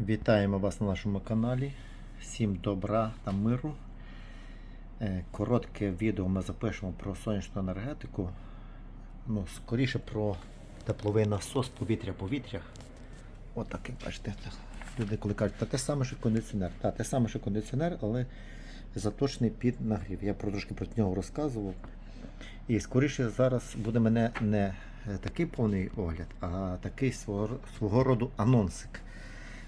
Вітаємо вас на нашому каналі. Всім добра та миру. Е, Коротке відео ми запишемо про сонячну енергетику. Ну, скоріше про тепловий насос повітря-повітря. Отакий, бачите. Люди коли кажуть, та те саме, що кондиціонер. Та, те саме, що кондиціонер, але заточений під нагрів. Я про трошки про нього розказував. І скоріше зараз буде мене не е, такий повний огляд, а такий свого, свого роду анонсик.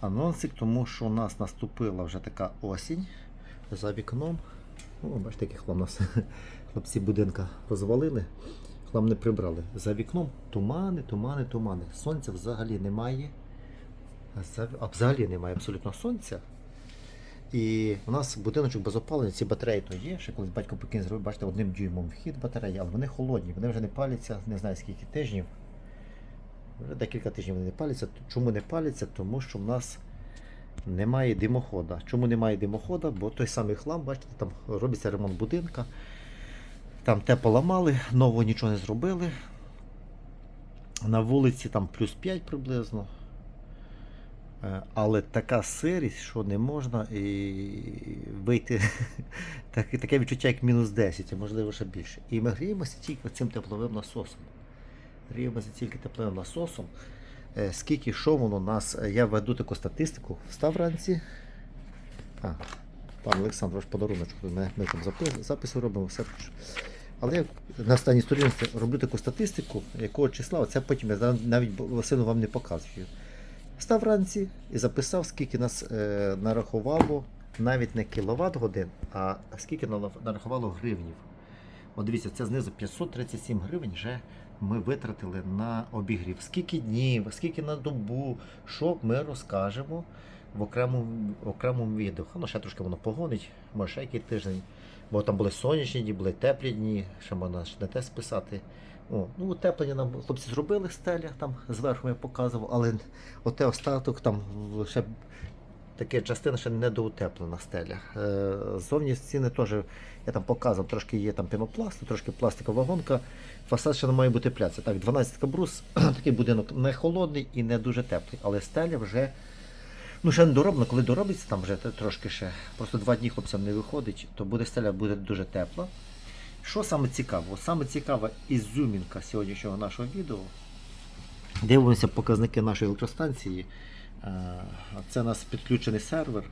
Анонсик, тому що у нас наступила вже така осінь за вікном. О, бачите, який хлам нас. Хлопці будинка розвалили, хлам не прибрали. За вікном тумани, тумани, тумани. Сонця взагалі немає. А взагалі немає абсолютно сонця. І у нас будиночок без опалення, ці батареї то є. Ще колись батько покинув зробив, бачите, одним дюймом вхід батареї, але вони холодні, вони вже не паляться, не знаю скільки тижнів. Вже декілька тижнів вони не паляться. Чому не паляться? Тому що в нас немає димохода. Чому немає димохода? Бо той самий хлам, бачите, там робиться ремонт будинка. Там те поламали, нового нічого не зробили. На вулиці там плюс 5 приблизно. Е, Але така сирість, що не можна і вийти таке, таке відчуття, як мінус 10, а можливо ще більше. І ми гріємося тільки цим тепловим насосом. Гріємося тільки тепловим насосом. Е, Скільки що воно нас. е, Я веду таку статистику. Встав вранці. А, пан Олександр, ваш подарунок. Ми, ми там запис, записи робимо, все. Але я на останній сторінці роблю таку статистику, якого числа, це потім я навіть Василю вам не показую. Встав вранці і записав, скільки нас е, нарахувало навіть не кіловат годин, а скільки нарахувало гривнів. От дивіться, це знизу 537 гривень вже ми витратили на обігрів. Скільки днів, скільки на добу, що ми розкажемо в окремому, окремому відео. Ну, ще трошки воно погонить, може ще який тиждень. Бо там були сонячні дні, були теплі дні, ще можна не те списати. О, ну, утеплення нам хлопці зробили стеля, там зверху я показував, але оте остаток там ще таке частина ще не доутеплена стеля. Е, зовні стіни теж я там показував, трошки є там пінопласт, трошки пластикова вагонка. Фасад ще не має бути пляця. Так, 12 брус, такий будинок не холодний і не дуже теплий, але стеля вже. Ну, ще не дороблено, коли доробиться, там вже трошки ще, просто два дні хлопцям не виходить, то буде стеля буде дуже тепла. Що саме цікаво? Саме цікава ізюмінка сьогоднішнього нашого відео. Дивимося показники нашої електростанції. Е, Це у нас підключений сервер.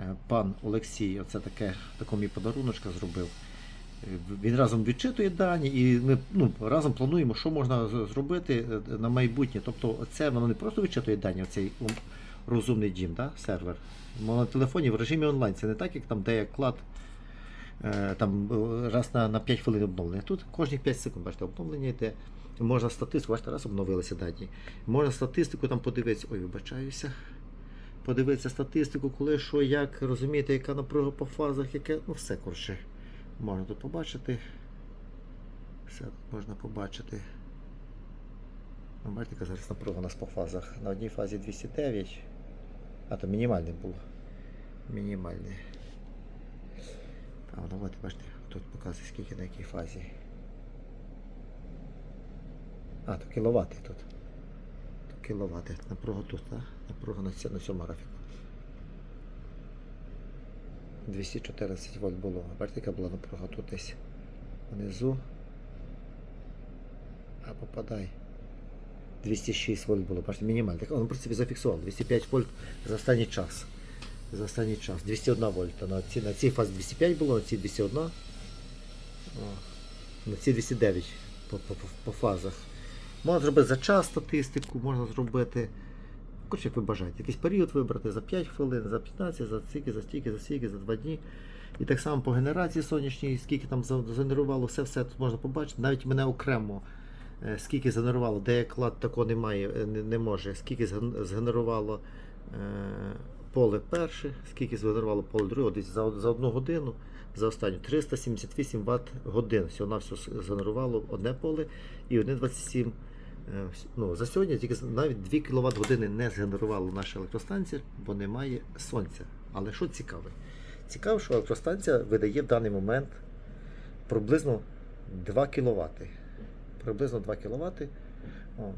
Е, Пан Олексій, оце таке, таку мій подаруночка зробив. Е, Він разом відчитує дані, і ми ну, разом плануємо, що можна зробити на майбутнє. Тобто, це воно не просто відчитує дані, оцей розумний дім, да, сервер. Воно на телефоні в режимі онлайн. Це не так, як там, де є клад там е, раз на, на 5 хвилин обновлення. Тут кожні 5 секунд, бачите, обновлення йде. Можна статистику, бачите, раз обновилися дані. Можна статистику там подивитися. Ой, вибачаюся. Подивитися статистику, коли що, як, розумієте, яка напруга по фазах, яке. Ну все коротше. Можна тут побачити. Все можна побачити. Ну, Бачите, яка зараз напруга у нас по фазах. На одній фазі 209. А то мінімальний було. Мінімальний. А, давайте бачите, тут показує скільки на якій фазі. А, то кіловати тут. То кіловати. Напруга тут, так? Напруга на, цьому графіку. 214 вольт було. Бачите, яка була напруга тут десь внизу. А попадай. 206 вольт було, бачите, мінімально. Так, он, в принципі, зафіксував. 205 вольт за останній час. За останній час. 201 вольта. На цій, на цій фазі 205 було, на цій 201. На цій 209 по, по, по, фазах. Можна зробити за час статистику, можна зробити. Коротше, як ви бажаєте. Якийсь період вибрати за 5 хвилин, за 15, за стільки, за стільки, за стільки, за 2 дні. І так само по генерації сонячній, скільки там згенерувало, все все тут можна побачити. Навіть мене окремо, е, скільки згенерувало, де клад такого немає, е, не, не може, скільки згенерувало е, поле перше, скільки згенерувало поле друге, десь за, за одну годину, за останню 378 Вт годин. Всього на все згенерувало одне поле і 1,27 Е, Ну, за сьогодні тільки навіть 2 кВт години не згенерувала наша електростанція, бо немає сонця. Але що цікаве? Цікаво, що електростанція видає в даний момент приблизно 2 кВт. Приблизно 2 кВт.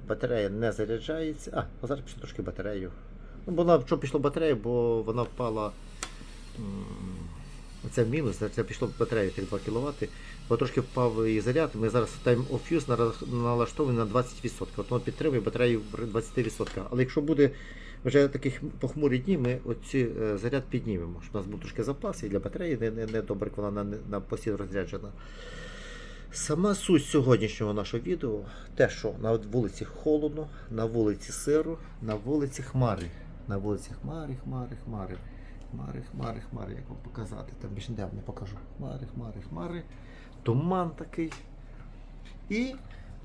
Батарея не заряджається. А, зараз пишу трошки батарею Ну, вона що пішло батарея, бо вона впала. Це мінус, це пішло батарея тих 2 кВт, бо трошки впав її заряд. Ми зараз Use нара- налаштований на 20%. От воно підтримує батарею 20%. Але якщо буде вже таких похмурі дні, ми оці е, заряд піднімемо, щоб у нас був трошки запас і для батареї не, не, не добре, вона на, на постійно розряджена. Сама суть сьогоднішнього нашого відео те, що на вулиці холодно, на вулиці сиро, на вулиці хмари. На вулиці хмари, хмари, хмари. Хмари, хмари, хмари, як вам показати. Там більше ніде не покажу. Хмари, хмари, хмари. Туман такий. І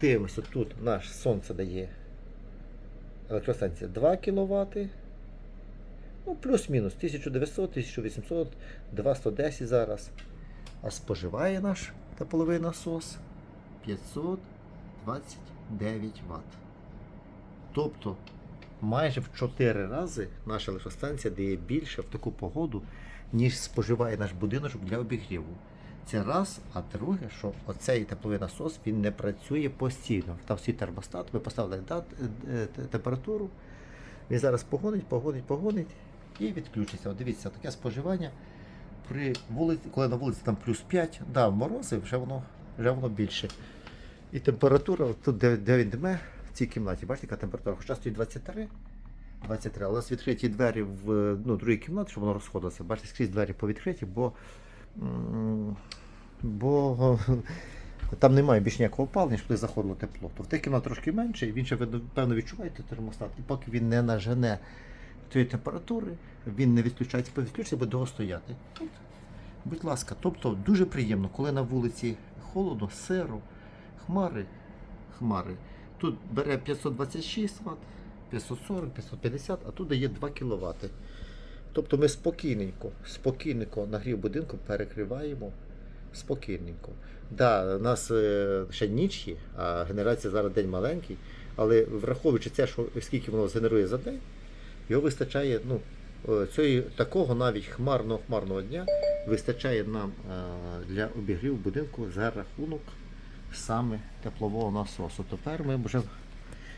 дивимося, тут наш сонце дає електростанція 2 кВт. Ну, плюс-мінус 1900, 1800, 2110 зараз. А споживає наш тепловий насос 529 Вт. Тобто майже в 4 рази наша електростанція дає більше в таку погоду, ніж споживає наш будиночок для обігріву. Це раз, а друге, що оцей тепловий насос він не працює постійно. Там свій термостат, ви поставили е, е, температуру, він зараз погонить, погонить, погонить і відключиться. От дивіться, таке споживання при вулиці, коли на вулиці там плюс 5, да, морози, вже воно, вже воно більше. І температура, тут де, де він дме, цій кімнаті, бачите, яка температура? Хоча стоїть 23, 23, але відкриті двері в ну, другій кімнаті, щоб воно розходилося. Бачите, скрізь двері повідкриті, бо, бо там немає більш ніякого опалення, щоб туди заходило тепло. То в тих кімнат трошки менше, і він ще певно відчуваєте термостат, і поки він не нажене тієї температури, він не відключається, по відключці буде довго стояти. От. Будь ласка, тобто дуже приємно, коли на вулиці холодно, сиро, хмари, хмари. Тут бере 526 Вт, 540, 550, а тут дає 2 кВт. Тобто ми спокійненько, спокійненько нагрів будинку перекриваємо спокійненько. Да, у нас е, ще ніч є, а генерація зараз день маленький, але враховуючи це, що скільки воно згенерує за день, його вистачає, ну, е, цієї, такого навіть хмарного хмарного дня вистачає нам е, для обігріву будинку за рахунок саме теплового насосу. Тепер ми вже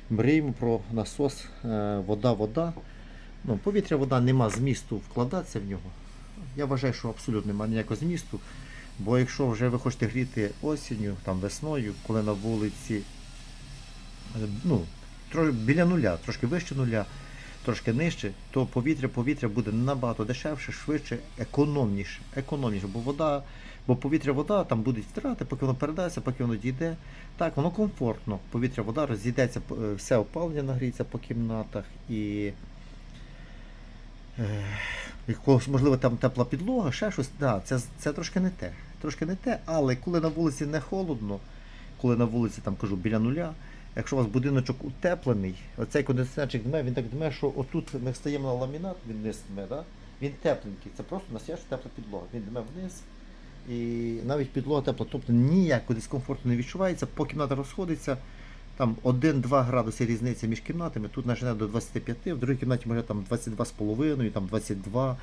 мріємо про насос е, вода-вода. Ну, повітря вода нема змісту вкладатися в нього. Я вважаю, що абсолютно немає ніякого змісту. Бо якщо вже ви хочете гріти осінню, там весною, коли на вулиці е, ну, біля нуля, трошки вище нуля, трошки нижче, то повітря повітря буде набагато дешевше, швидше, економніше. економніше. Бо вода, бо повітря вода там будуть втрати, поки воно передається, поки воно дійде. Так, воно комфортно. Повітря вода розійдеться, е, все опалення нагріється по кімнатах і. е, можливо, там тепла підлога, ще щось, да, це, це трошки не те. Трошки не те, але коли на вулиці не холодно, коли на вулиці там кажу біля нуля, якщо у вас будиночок утеплений, оцей кондиціонерчик дме, він так дме, що отут ми стаємо на ламінат, він вниз дме, да? він тепленький, це просто настояща тепла підлога. Він дме вниз. І навіть підлога тепла, тобто ніякого дискомфорту не відчувається, по кімната розходиться. Там 1-2 градуси різниця між кімнатами, тут нажене до 25, в другій кімнаті може там 22,5, там 22.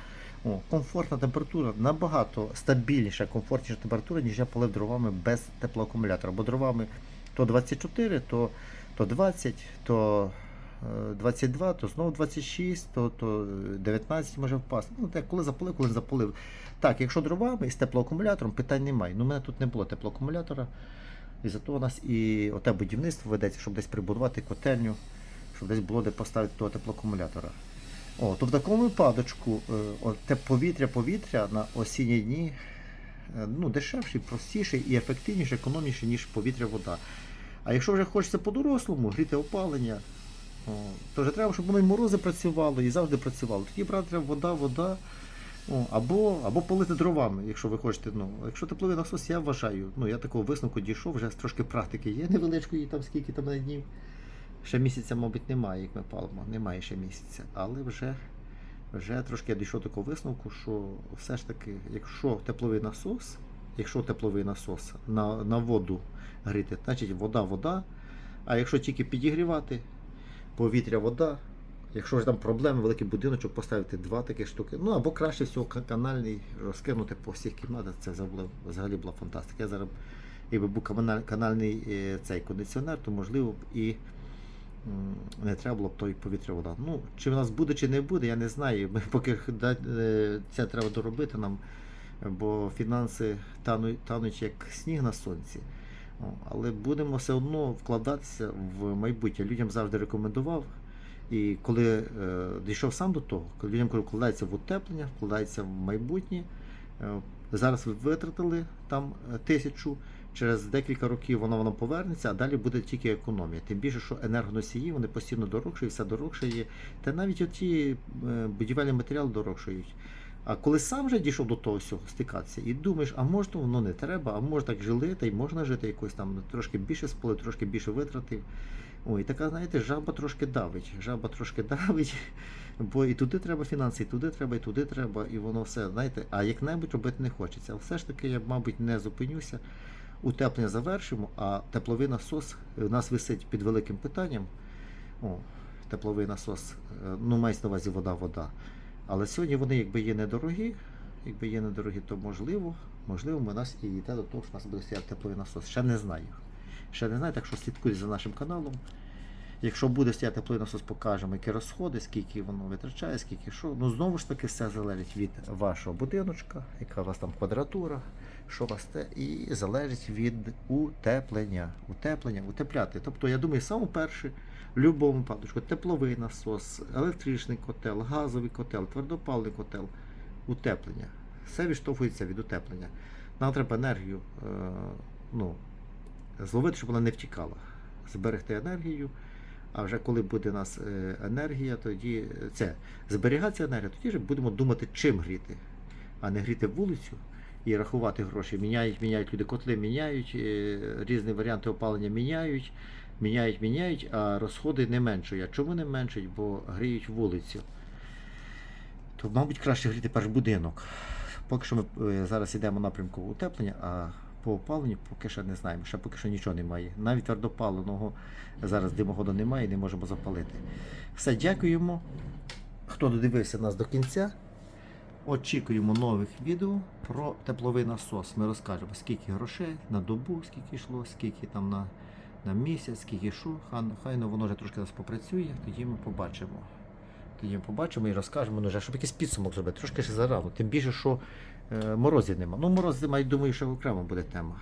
О, комфортна температура набагато стабільніша, комфортніша температура, ніж я полив дровами без теплоакумулятора. Бо дровами то 24, то, то 20, то 22, то знову 26, то, то 19 може впасти. Ну, так, коли запалив, коли не запалив. Так, якщо дровами і з теплоакумулятором, питань немає. Ну, у мене тут не було теплоакумулятора. І зато у нас і оте будівництво ведеться, щоб десь прибудувати котельню, щоб десь було де поставити того теплоакумулятора. О, то в такому випадочку е, те повітря, повітря на осінні дні е, ну, дешевший, простіший і ефективніший, економніший, ніж повітря-вода. А якщо вже хочеться по-дорослому, гріти опалення, о, то вже треба, щоб воно і морози працювало, і завжди працювало. Тоді брати треба вода, вода. О, або, або полити дровами, якщо ви хочете. Ну, якщо тепловий насос, я вважаю, ну я такого висновку дійшов, вже трошки практики є невеличкої, там скільки там на днів. Ще місяця, мабуть, немає, як ми палимо, немає ще місяця. Але вже, вже трошки я дійшов такого висновку, що все ж таки, якщо тепловий насос, якщо тепловий насос на, на воду гріти, значить вода, вода. А якщо тільки підігрівати, повітря, вода. Якщо ж там проблеми, великий будиночок, поставити два такі штуки. Ну або краще всього канальний розкинути по всіх кімнатах. Це взагалі- взагалі була фантастика. Я зараз, якби був канальний е, цей кондиціонер, то можливо б і не треба було б той повітря вода. Ну, чи в нас буде, чи не буде, я не знаю. Ми поки е, це треба доробити нам, бо фінанси тануть, тануть як сніг на сонці. О, Але будемо все одно вкладатися в майбутнє. Людям завжди рекомендував. І коли е, дійшов сам до того, коли людям вкладається в утеплення, вкладається в майбутнє. Е, зараз ви витратили там е, тисячу, через декілька років воно воно повернеться, а далі буде тільки економія. Тим більше, що енергоносії вони постійно дорожчають, все дорожчає. Та навіть оті е, будівельні матеріали дорожчають. А коли сам вже дійшов до того всього стикатися, і думаєш, а може воно не треба, а може так жили, та й можна жити якось там трошки більше споли, трошки більше витратив. Ой, така, знаєте, жаба трошки давить. Жаба трошки давить, бо і туди треба фінанси, і туди треба, і туди треба, і воно все, знаєте, а як-небудь робити не хочеться. Але все ж таки я, мабуть, не зупинюся. Утеплення завершимо, а тепловий насос у нас висить під великим питанням. О, тепловий насос, е, ну, мається на увазі вода, вода. Але сьогодні вони, якби є недорогі, якби є недорогі, то можливо, можливо, ми нас і йде до того, що у нас буде стояти тепловий насос. Ще не знаю. Ще не знаю, так що слідкуйте за нашим каналом. Якщо буде стояти тепловий насос, покажемо, які розходи, скільки воно витрачає, скільки що. Ну знову ж таки, все залежить від вашого будиночка, яка у вас там квадратура, що у вас те, і залежить від утеплення. Утеплення, утепляти. Тобто, я думаю, саме перше, в будь-якому випадку, тепловий насос, електричний котел, газовий котел, твердопаливний котел, утеплення. Все відштовхується від утеплення. Нам треба енергію е, ну, зловити, щоб вона не втікала. Зберегти енергію. А вже коли буде у нас е, енергія, тоді це зберігається енергія, тоді вже будемо думати, чим гріти, а не гріти вулицю і рахувати гроші. Міняють, міняють люди котли, міняють, е, різні варіанти опалення міняють, міняють, міняють, а розходи не меншують. А чому не меншують? Бо гріють вулицю. То, мабуть, краще гріти перш будинок. Поки що ми е, зараз йдемо напрямку утеплення, а по опаленню поки що не знаємо. Ще поки що нічого немає. Навіть твердопаленого зараз димоходу немає не можемо запалити. Все, дякуємо. Хто додивився нас до кінця. Очікуємо нових відео про тепловий насос. Ми розкажемо, скільки грошей на добу, скільки йшло, скільки там на, на місяць, скільки що. Хай, ну, воно вже трошки нас попрацює, тоді ми побачимо. Тоді ми побачимо і розкажемо, ну, вже, щоб якийсь підсумок зробити. Трошки ще зарано. Тим більше, що е, морозів нема. Ну, мороз зима, я думаю, що окремо буде тема.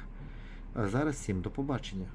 А зараз всім до побачення.